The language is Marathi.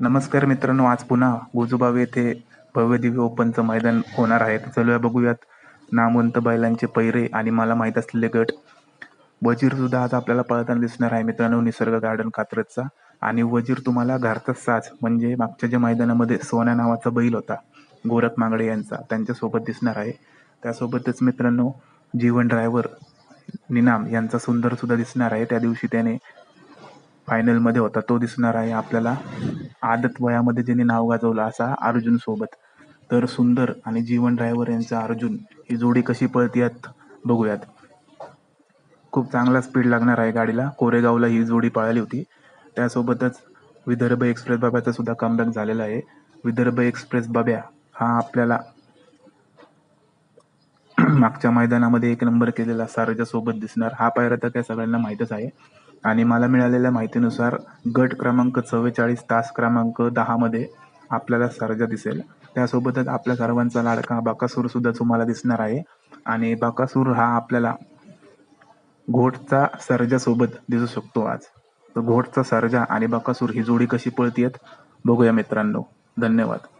नमस्कार मित्रांनो आज पुन्हा गोजूबाव येथे भव्य दिव्य ओपनचं मैदान होणार आहे. तर चलूया बघूयात. नामवंत बैलांचे पैरे आणि मला माहीत असलेले गट. वजीर सुद्धा आज आपल्याला पळताना दिसणार आहे मित्रांनो निसर्ग गार्डन कात्रजचा. आणि वजीर तुम्हाला घरचाच साज म्हणजे मागच्या ज्या मैदानामध्ये सोन्या नावाचा बैल होता गोरख मांगडे यांचा त्यांच्यासोबत दिसणार आहे. त्यासोबतच मित्रांनो जीवन ड्रायव्हर निनाम यांचा सुंदर सुद्धा दिसणार आहे. त्या दिवशी त्याने फायनलमध्ये होता तो दिसणार आहे आपल्याला. आदत वयामध्ये ज्यांनी नाव गाजवलं असा अर्जुन सोबत. तर सुंदर आणि जीवन ड्रायव्हर यांचा अर्जुन ही जोडी कशी पळतीयात बघूयात. खूप चांगला स्पीड लागणार आहे गाडीला. कोरेगावला ही जोडी पळाली होती. त्यासोबतच विदर्भ एक्सप्रेस बाब्याचा सुद्धा कमबॅक झालेला आहे. विदर्भ एक्सप्रेस बाब्या हा आपल्याला मागच्या मैदानामध्ये एक नंबर केलेला सारजासोबत दिसणार. हा पायरा तर काय सगळ्यांना माहीतच आहे. आणि मला मिळालेल्या माहितीनुसार गट क्रमांक चव्वेचाळीस तास क्रमांक दहामध्ये आपल्याला सर्जा दिसेल. त्यासोबतच आपल्या सर्वांचा लाडका बाकासूर सुद्धा तुम्हाला दिसणार आहे. आणि बाकासूर हा आपल्याला घोटचा सर्जासोबत दिसू शकतो आज. तर घोटचा सर्जा आणि बाकासूर ही जोडी कशी पळतीयत? बघूया मित्रांनो. धन्यवाद.